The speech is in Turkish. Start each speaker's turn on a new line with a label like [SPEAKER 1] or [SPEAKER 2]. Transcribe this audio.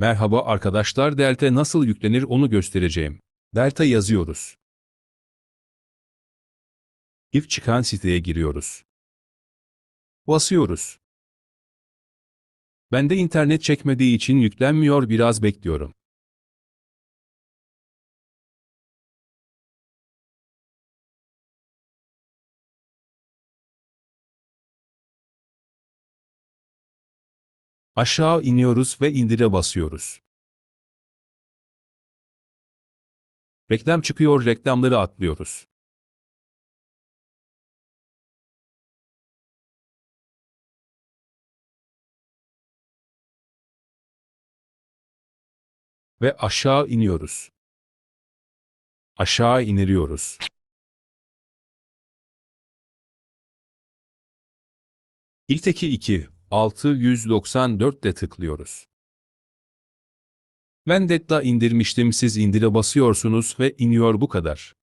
[SPEAKER 1] Merhaba arkadaşlar Delta nasıl yüklenir onu göstereceğim. Delta yazıyoruz. İlk çıkan siteye giriyoruz. Basıyoruz. Bende internet çekmediği için yüklenmiyor biraz bekliyorum. Aşağı iniyoruz ve indire basıyoruz. Reklam çıkıyor reklamları atlıyoruz. Ve aşağı iniyoruz. Aşağı iniriyoruz. İlkteki 2, 694'te tıklıyoruz. Ben Detta indirmiştim siz indire basıyorsunuz ve iniyor bu kadar.